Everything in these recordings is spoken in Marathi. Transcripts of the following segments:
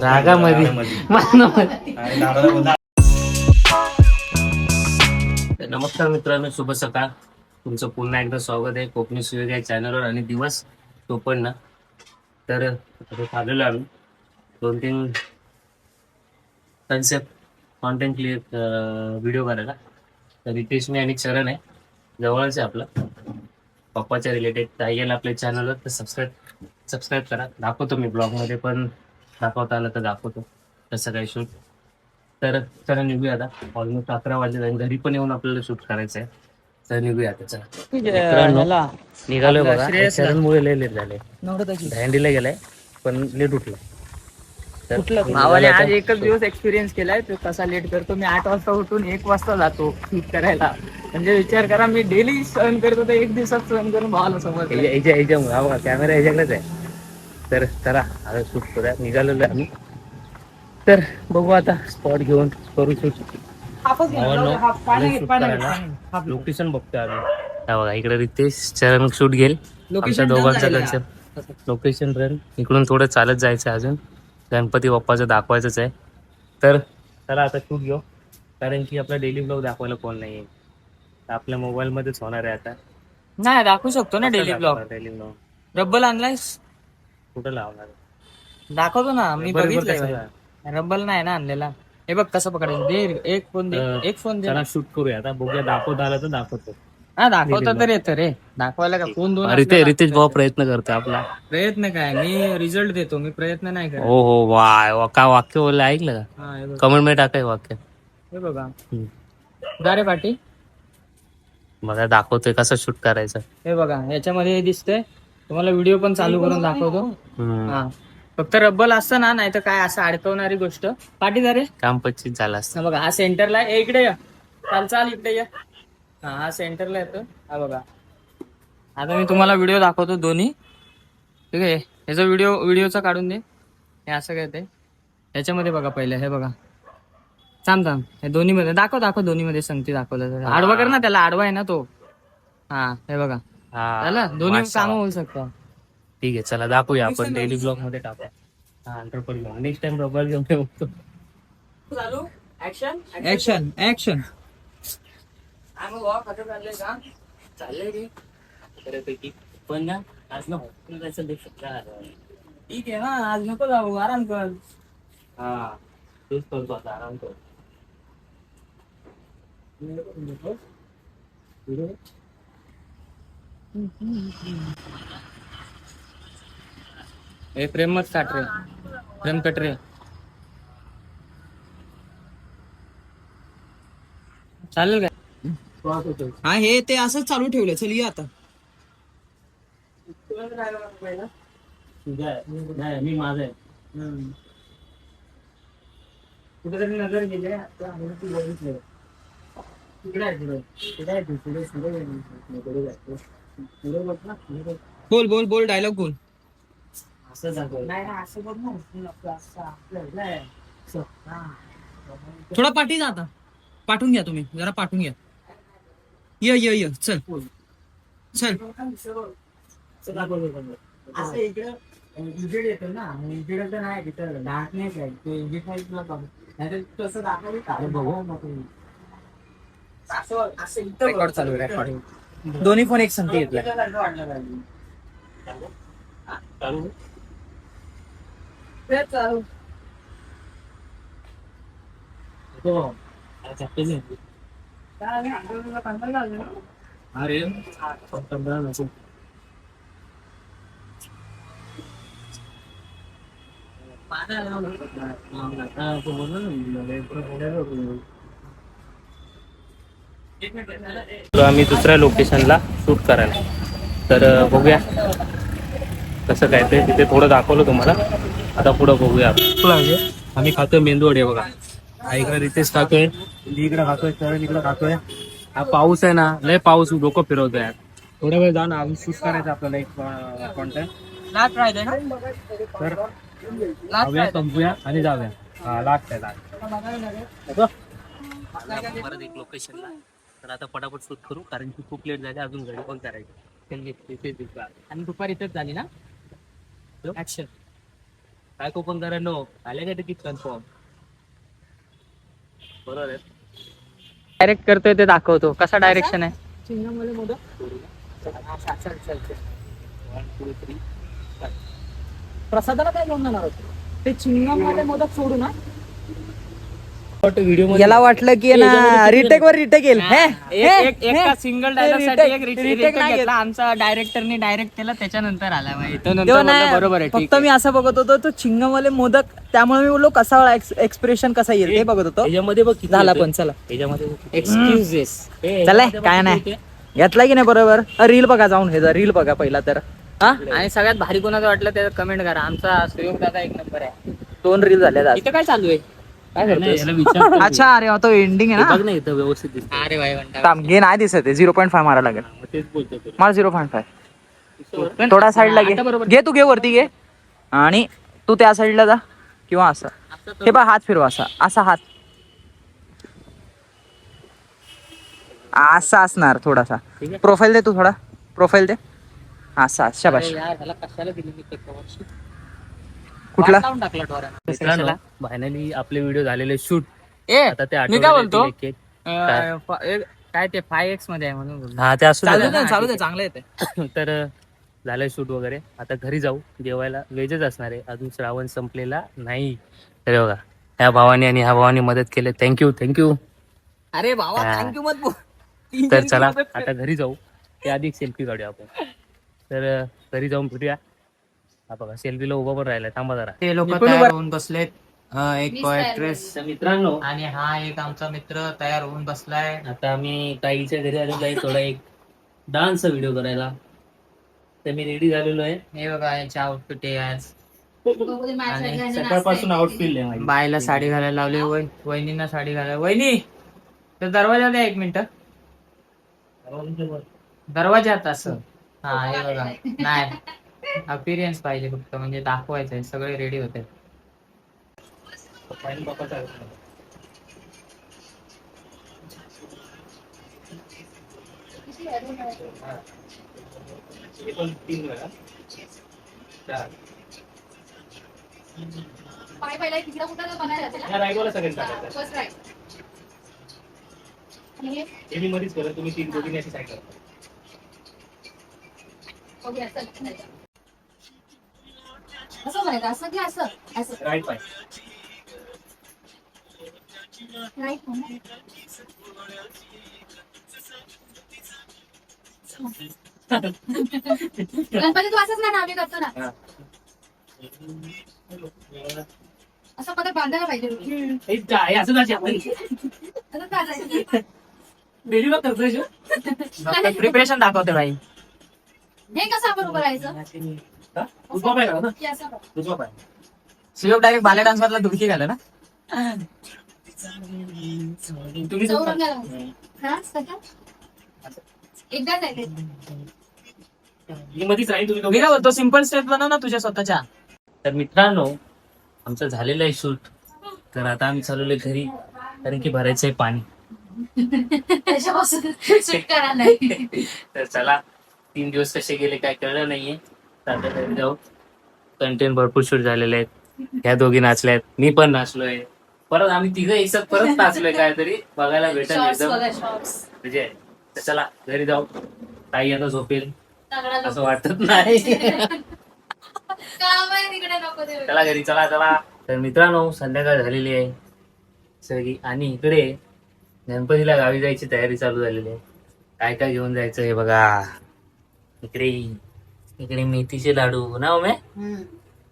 रागामध्ये. नमस्कार मित्रांनो शुभ सकाळ. तुमचं पुन्हा एकदा स्वागत आहे कोकणी सुयोग या चॅनलवर आणि दिवस तो पण ना तर आलेलो आम्ही. दोन तीन कन्सेप्ट कॉन्टेंट क्लिअर व्हिडिओ करायला. तर रितेश मी आणि चरण आहे. जवळच आहे आपलं. पप्पाच्या रिलेटेड येईल आपल्या चॅनलवर तर सबस्क्राईब सबस्क्राईब करा. दाखवतो मी ब्लॉगमध्ये पण. दाखवता आलं तर दाखवतो. तसं काही शूट तर चला निघूया आता. ऑलमोस्ट अकरा वाजले आणि घरी पण येऊन आपल्याला शूट करायचं आहे तर निघूया आता चला. निघालोय बघा. लय लेट झाले. दहंडीला गेलाय पण लेट उठला. भावाने आज. एकच दिवस एक्सपिरियन्स केलाय तो कसा लेट करतो. मी आठ वाजता उठून एक वाजता जातो शूट करायला. म्हणजे विचार करा मी डेली सहन करतो तर एक दिवसात सहन करून भावाला समज हा कॅमेरा याच्याकडेच आहे. तर चला आता शूट करूया. निघालेलो आहे आम्ही. तर बघू आता स्पॉट घेऊन करू शूट लोकेशन बघतोय आम्ही. हा बघा इकडे रितेश चरण शूट घेईल. आमच्या दोघांचा कन्सेप्ट लोकेशन रन इकडून थोडं चालत जायचं अजून. गणपती बाप्पाचं दाखवायचंच आहे. तर चला आता शूट घेऊ. कारण की आपला डेली ब्लॉग दाखवायला कोण नाही आहे आपल्या मोबाईल मध्येच होणार आहे आता. नाही दाखवू शकतो ना डेली ब्लॉग डेली ब्लॉग रब्बल आणलायस? कुठं लावणार? दाखवतो ना मी बघितलंय कशाला? रब्बल नाही ना आणलेला. हे बघ कसं पकडायचं दे एक फोन दे एक फोन दे. शूट करूया. आता बघूया दाखवता आलं तर दाखवतो. हा दाखवता तर येतं रे. दाखवायला का? फोन दोन रितेश ना. भाऊ प्रयत्न करतो आपला. प्रयत्न काय? मी रिझल्ट देतो मी प्रयत्न नाही करत. हो हो वाय वा काय वाक्य बोललं? ऐकलं का? हा हे बघ. कमेंटमध्ये टाकाय वाक्य. हे बघा. हम्म. जा रे पाटी मला दाखवतोय कसं शूट करायचं. हे बघा याच्यामध्ये हे दिसतंय. तुम्हाला व्हिडिओ पण चालू करून दाखवतो. हम्म. हा. फक्त रब्बल असतं ना नाही तर काय असं अडकवणारी गोष्ट. पाठी जा रे. काम पच्चीस झालं असतं. हा बघा हा सेंटरला इकडे या. चाल चाल इकडे या. हा हा सेंटरला येतो हा बघा. आता मी तुम्हाला व्हिडिओ दाखवतो दोन्ही. ठीक आहे? ह्याचा व्हिडिओ व्हिडिओचा काढून दे. हे असं काय ते? ह्याच्यामध्ये बघा पहिले हे बघा. थांब थांब. हे दोन्ही मध्ये दाखव दाखव दोन्ही मध्ये संगती दाखवलं तर. आडवा कर ना त्याला आडवा आहे ना तो. हा हे बघा. हा. झालं दोन्ही. कामं होऊ शकतात. ठीक आहे चला दाखवूया आपण डेली ब्लॉगमध्ये टाकू. हा अंडरपड घेऊ नेक्स्ट टाइम रबर घेऊन येऊ. ऍक्शन ऍक्शन ऍक्शन आम्ही वॉक कसं चाललंय का? चाललंय रे. बऱ्यापैकी. पण ना आज ना जायचं ठीक आहे ना आज नको जाऊ आराम कर. हा तूच करतो आता आराम कर. हे प्रेम मत काट रे. प्रेम कट रे. चालेल काय हा हे ते असंच चालू ठेवलं चल ये आता. मी माझा आहे. कुठेतरी नजर गेली आता ती बघितली. बोल बोल बोल. डायलॉग बोल. असं. थोडा पाठी जा आता. पाठवून घ्या तुम्ही. जरा पाठवून घ्या. ये ये ये. चल. चल. रेकॉर्ड चालू आहे दोन्ही पण एक संगती घेतल्या अरे आम्ही दुसऱ्या लोकेशनला शूट करायला. तर बघूया कसं काय ते. तिथे थोडं दाखवलं तुम्हाला. आता पुढं बघूया. आम्ही खातोय मेंदू वडे बघा. हा इकडे रितेश खातोय मी इकडे खातोय चरण इकडे खातोय. हा पाऊस आहे ना लय पाऊस डोकं फिरवतोय यार थोड्या वेळ जाऊन अजून शूट करायचं आपल्याला एक कॉन्टॅक्ट लास्ट राहिले ना? तर जाऊया संपूया आणि जाऊया. हा लास्ट आहे लास्ट परत एक लोकेशनला तर आता पटापट शूट करू कारण की खूप लेट झाले अजून घरी पण करायचं? आणि दुपारी इथेच झाली ना? ऍक्शन काय कोपन करायला आले का तिकीट कन्फर्म बरोबर आहे डायरेक्ट करतोय ते दाखवतो. कसा डायरेक्शन आहे? प्रसादाला काय घेऊन जाणार होते? ते चिंगम वाले मोदक सोडू ना. याला वाटलं की ना रिटेक वर रिटेक येईल. हे? हे? एक एका हे? सिंगल डायलॉगसाठी retake- एक retake रिटेक नाही घेतला. आमचा डायरेक्टरने डायरेक्ट केला त्याच्यानंतर आला बरोबर आहे ठीक फक्त मी असं बघत होतो तो चिंगमवाले मोदक त्यामुळे मी बोललो कसा एक्सप्रेशन कसा येईल ते बघत होतो. त्याच्यामध्ये बघ किती झाला. पण चला. एक्सक्युजेस चला याच्यामध्ये काय नाही. घेतला की नाही बरोबर? रील बघा जाऊन हे रील बघा पहिला तर. हा? आणि सगळ्यात भारी कोणाचं वाटलं त्याचं कमेंट करा. आमचा सुयोग दादा एक नंबर आहे. दोन रील झाले आज. इथं काय चालू आहे? नाही. अच्छा अरे तो एंडिंग आहे हे ना बघ ना इथं व्यवस्थित दिसतं. अरे भाई म्हणता थांब, घे नाही दिसत आहे. झिरो पॉईंट फाय मारा लागेल. मग तेच बोलतो तुला. मला झिरो पॉईंट फाय थोडा साईडला आता घे. बरोबर. घे तू घे वरती घे. आणि तू त्या साईडला जा किंवा असं. हे बघ हात फिरवा असा. असा हात. असा असणार थोडासा. ठीक आहे. प्रोफाईल दे तू थोडा. प्रोफाईल दे. असा शाबाश. अरे यार, ह्याला कशाला दिली मी ते cover? कुठला? वाट लावून टाकला डोळ्यानं. मित्रांनो फायनली आपले व्हिडिओ झालेले शूट ए आता ते मी काय बोलतो? येतील एक- एक. अं, फ- एक- काय ते फाय एक्समध्ये आहे म्हणून बोललो. हा ते असू चालू दे. चालू दे चांगलं येते तर झालंय शूट वगैरे. आता घरी जाऊ. जेवायला वेजच असणार आहे. अजून श्रावण संपलेला नाही. तर हे बघा ह्या भावाने आणि ह्या भावाने मदत केली. थँक्यू थँक्यू अरे भावा हा. थँक्यू मत बोल. तीन तर जण चला. आता घरी जाऊ. ते आधी सेल्फी काढूया आपण. तर अं, घरी जाऊन भेटूया. हा बघा सेल्फीला उभा पण राहिलाय. थांबा जरा. ते लोक तयार होऊन बसलेत. अं, एक तर मित्रांनो आणि हा एक आमचा मित्र तयार होऊन बसलाय. आता आम्ही ताईच्या घरी आलेलो आहे थोडा एक डान्स व्हिडिओ करायला. तर मी रेडी झालेलो आहे. हे बघा याचे आउटफिट आहे आज. आणि सकाळपासून आउटफिट आहे माझी. बायला साडी घालायला लावली वय वहिनींना साडी घालायला. वहिनी तर दरवाजा द्या एक मिनिट. दरवाजात असं. हा हे बघा. नाही. अपिरियन्स पाहिजे फक्त म्हणजे दाखवायचंय सगळे रेडी होते. पप्पा आणि आहे. तीन वेळा. चार. पाय तिकडे कुठं बनायला टाकायचं. First right. हे मी मध्येच करत तुम्ही तीन दोघींनी अशी साईड असं म्हणायचं असं की असं असं राईट पाय गणपती तू असंच ना आम्ही करतो ना. असं पदर बांधायला पाहिजे. असं जो. प्रिपरेशन दाखवते भाई हे कसं आपण उभं राहायचं? उजवा पाय. हे असं डायरेक्ट बाले डान्स मधला धुडकी घाला ना मी मध्येच राहील तुम्ही दोघे. काय सिंपल स्टेप बनव ना तुझ्या स्वतःच्या. तर मित्रांनो आमचं झालेलं आहे शूट. तर आता आम्ही चालवले घरी कारण की भरायचं आहे पाणी. तर चला तीन दिवस कसे गेले काय कळलं नाहीये. तर आता घरी जाऊ. कंटेंट भरपूर शूट झालेले आहेत. ह्या दोघी नाचल्या आहेत मी पण नाचलोय. परत आम्ही तिघं एकसाथ परत नाचलोय काहीतरी. बघायला भेटेल एकदम. बघा शॉर्ट्स म्हणजे तर चला घरी जाऊ. ताई आता झोपेल. असं वाटत नाही. काम आहे तिकडे नको ते चला घरी चला चला. तर मित्रांनो संध्याकाळ झालेली आहे. सगळी आणि इकडे गणपतीला गावी जायची तयारी चालू झालेली आहे. काय काय घेऊन जायचं हे बघा. इकडे इकडे मेथीचे लाडू. ना उमे?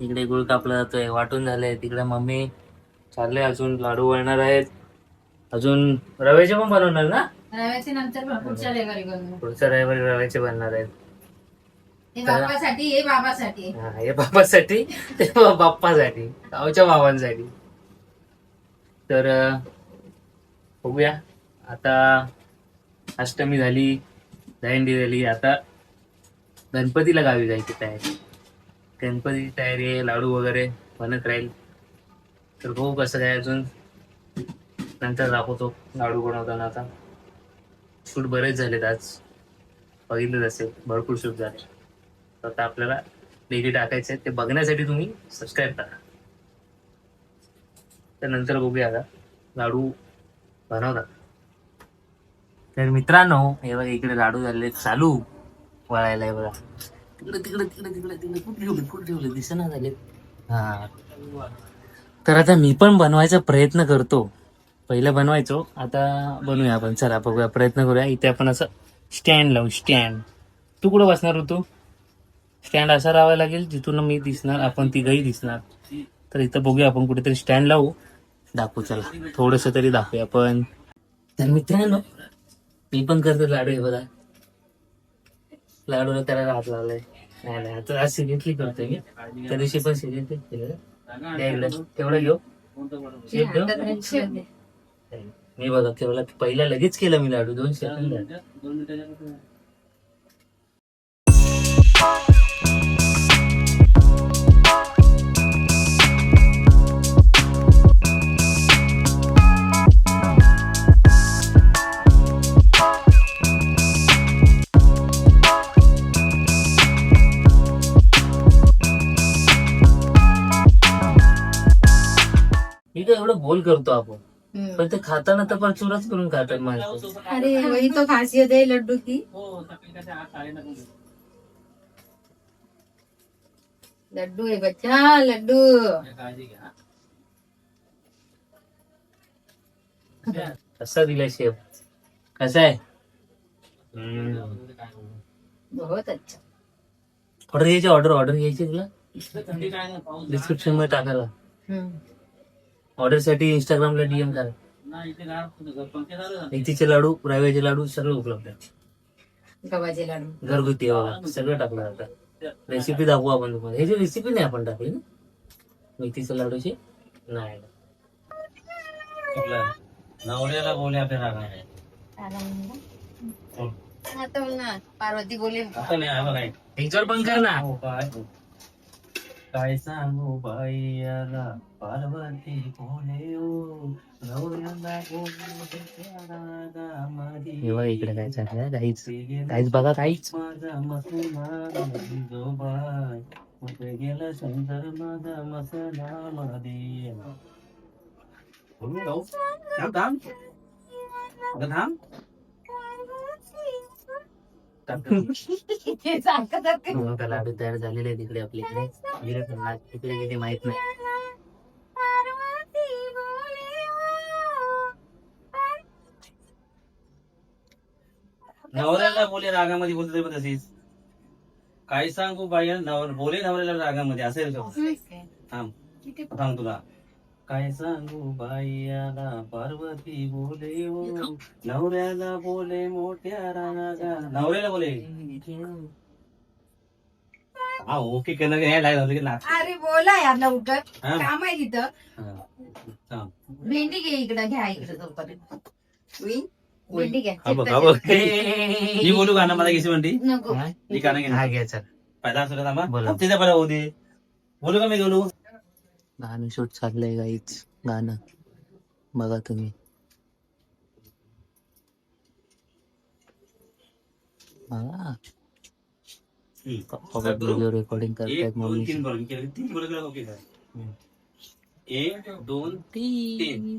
इकडे गुळ कापला जातोय. वाटून झालंय. तिकडे मम्मी चालले अजून लाडू वळणार आहेत. अजून रव्याचे पण बनवणार ना? रव्याचे नंतर पुढच्या रविवारी बनवू. पुढच्या रविवारी रव्याचे बनणार आहेत. हे बापासाठी हे बाबासाठी हा, हे बाप्पासाठी ते बाप्पासाठी गावच्या बाबांसाठी तर अं, बघूया. आता अष्टमी झाली दहंडी झाली आता गणपतीला गावी जायची तयारी. गणपतीची तयारी आहे लाडू वगैरे बनत राहील. तर भाऊ कसं काय अजून. नंतर दाखवतो लाडू बनवताना आता. शूट बरेच झालेत आज. बघितलंच असेल भरपूर शूट झाले. तर आता आपल्याला डेली टाकायचे ते बघण्यासाठी तुम्ही सबस्क्राईब करा. तर नंतर बघूया आता लाडू बनवतात. तर मित्रांनो हे बघा इकडे लाडू झाले चालू. वळायला बघा. तिकडे तिकडे तिकडे तिकडे तिकडे कुठे ठेवले कुठे ठेवले दिसेना झाले हा. तर आता मी पण बनवायचा प्रयत्न करतो. पहिलं बनवायचो आता बनवूया आपण. चला बघूया प्रयत्न करूया. इथे आपण असं स्टँड लावू स्टँड तू कुठं बसणार होतो? स्टँड असा लावायला लागेल जिथून मी दिसणार आपण तिघही दिसणार. तर इथं बघूया आपण कुठेतरी स्टँड लावू. दाखवू चला. थोडस तरी दाखवूया आपण. तर मित्रांनो मी पण करतो लाडू आहे बघा. लाडूला त्याला हात लावलाय नाही नाही आता आज सिरियसली करतोय मी. त्या दिवशी पण सिरियसली केलं. द्या इकडं. तेवढं घेऊ. शेप घेऊ मी बघा केवढा पहिला लगेच केलं मी लाडू. दोन सेकंद मी तर एवढं गोल करतो आपण. पण ते खाताना तर पण चुराच करून खातात माणसं. अरे वही तो खासियत है लड्डू की. लड्डू. है बच्चा लड्डू. कसा दिलाय शेप? कसा आहे? बहुत अच्छा. ऑर्डर घ्यायची ऑर्डर ऑर्डर घ्यायची तुला? डिस्क्रिप्शनमध्ये टाकायला. ऑर्डरसाठी इंस्टाग्रामला डीएम करा. मेथीचे लाडू रव्याचे लाडू सगळं उपलब्ध आहे गव्हाचे लाडू. घरगुती आहे बघा सगळं टाकलं आता. रेसिपी दाखवू आपण तुम्हाला. ह्याची रेसिपी नाही आपण टाकली ना मेथीच्या लाडूची नाही. नवऱ्याला बोले आपल्या पार्वती बोले आता नाही बघा एक. ह्याच्यावर पण कर ना. हो, काय सांगू बाईला पार्वती बोले रागामध्ये. हे इकडे काय चाललंय काहीच काहीच बघा काहीच माझा मसुमा जो बाय कुठे गेला सुंदर माझा मसला मध्ये थांब थांब लाडू तयार झालेले आहे तिकडे तिकडे माहीत नाही नवऱ्याला बोले रागामध्ये बोलते पण तशीच. काय सांगू बाई नवर बोले नवऱ्याला रागामध्ये असेल का? थांब. थांब तुला. काय सांगू बाईला पार्वती बोले ओ नवऱ्याला बोले मोठ्या रागा नवऱ्याला बोले? हा ओके केलं की नाही लागलं की ना अरे बोला यार लवकर हा? काम आहे तिथं. हा. भेंडी घे इकडं घ्या इकडं तोपर्यंत उई, भेंडी घ्या. हा बघ, हा बघ. मी बोलू गाणं मला कशी म्हणती नको. हा? मी गाणं घेणार हा घ्या चल. पहिला असं थांबा. बोला. तिथे पहिला होऊ दे. बोलू का मी बोलू? गाणं शूट चाललंय काहीच गाणं. बघा तुम्ही. रेकॉर्डिंग करतायत मम्मी एक दोन तीन.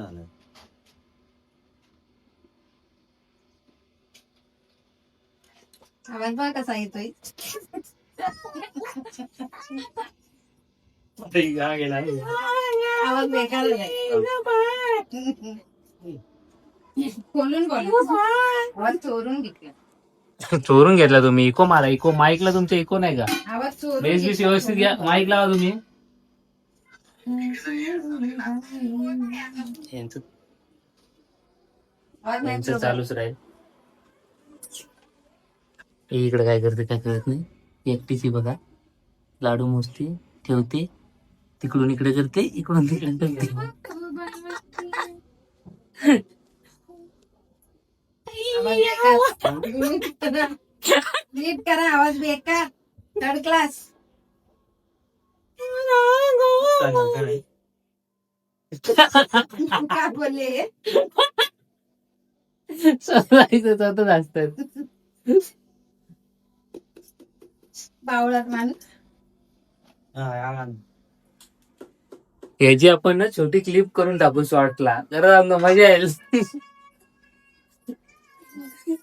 आलाय आवाज बघा कसा येतोय हा गेला आवाज बेकार आहे. खोलून बोल आवाज चोरून घेतला चोरून घेतला तुम्ही इको मारा इको माईकला तुमच्या इको नाही का बेस बीस. व्यवस्थित घ्या. माईक लावा तुम्ही. यांचं यांचं. चालूच राहील. इकडे काय करते काय कळत नाही. एकटीची बघा. लाडू मोजते ठेवते. तिकडून इकडे करते इकडून तिकडे करते. नीट करा आवाज बेकार थर्ड क्लास काय बोलले स्वतःच असतात बावळात माणूस याची आपण ना छोटी क्लिप करून टाकू शॉर्टला जरा आमना मजा येईल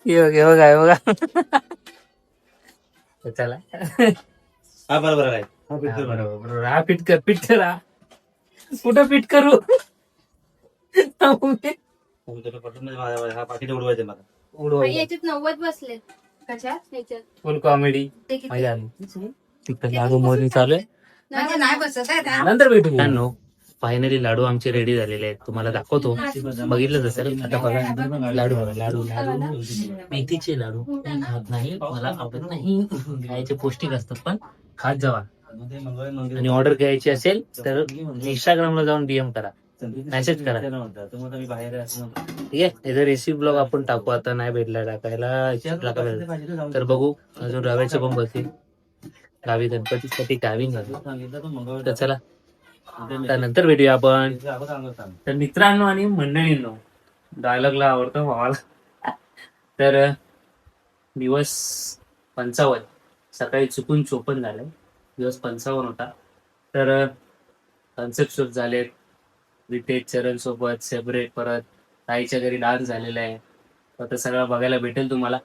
हे बघ हे बघा हे चला. हा बरोबर आहे. हा हा, बरोबर. हा फिट कर फिट करा? कुठं फिट करू तुला पटलं म्हणजे माझ्या हा पाकिट उडवायचं मला. उडवा याच्यात नव्वद बसले. कशात? याच्यात. फुल कॉमेडी ते किती? मजा आली. तिकडे लाडू मोरी चालू आहे. नाही बसत आहे का? नंतर भेटू. मित्रांनो फायनली लाडू आमचे रेडी झालेले आहेत. तुम्हाला दाखवतो. बघितलंच असेल. आता बघा लाडू लाडू लाडू. मेथीचे लाडू. खात नाही. मला आवडत नाही. खायचे पौष्टिक असतात पण खात जावा. आणि ऑर्डर घ्यायची असेल तर इंस्टाग्रामला जाऊन डीएम करा. मेसेज करा. ठीक आहे? इथं रेसिपी ब्लॉग आपण टाकू. आता नाही भेटला टाकायला. तर बघू. अजून रव्याचं पण बघतील. गावी गणपतीसाठी गावी तर चला. त्यानंतर भेटूया आपण. तर मित्रांनो आणि मंडळींनो डायलॉगला आवडतो भावाला. तर दिवस पंचावन्न. सकाळी चुकून चोपन्न झाले. दिवस पंचावन्न होता. तर कन्सेप्ट शूट झाले रितेश चरण सोबत सेपरेट परत ताईच्या घरी डान्स झालेला आहे. तर सगळं बघायला भेटेल तुम्हाला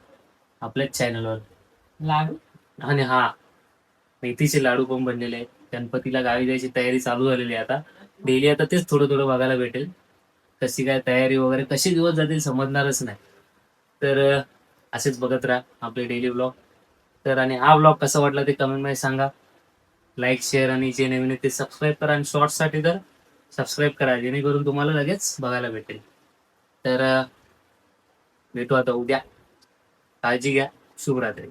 आपल्याच चॅनलवर लाडू? आणि हा मेथीचे लाडू पण बनलेले आहेत. गणपतीला गावी जायची तयारी चालू झालेली आहे आता. डेली आता तेच थोडं थोडं बघायला भेटेल. कशी काय तयारी वगैरे कसे दिवस जातील समजणारच नाही. तर असेच बघत राहा आपले डेली ब्लॉग. तर आणि हा ब्लॉग कसा वाटला ते कमेंटमध्ये सांगा. लाईक शेअर आणि जे नवीन आहे ते सबस्क्राईब करा आणि शॉर्टसाठी तर सबस्क्राईब करा जेणेकरून तुम्हाला लगेच बघायला भेटेल. तर भेटू आता उद्या. काळजी घ्या. शुभरात्री.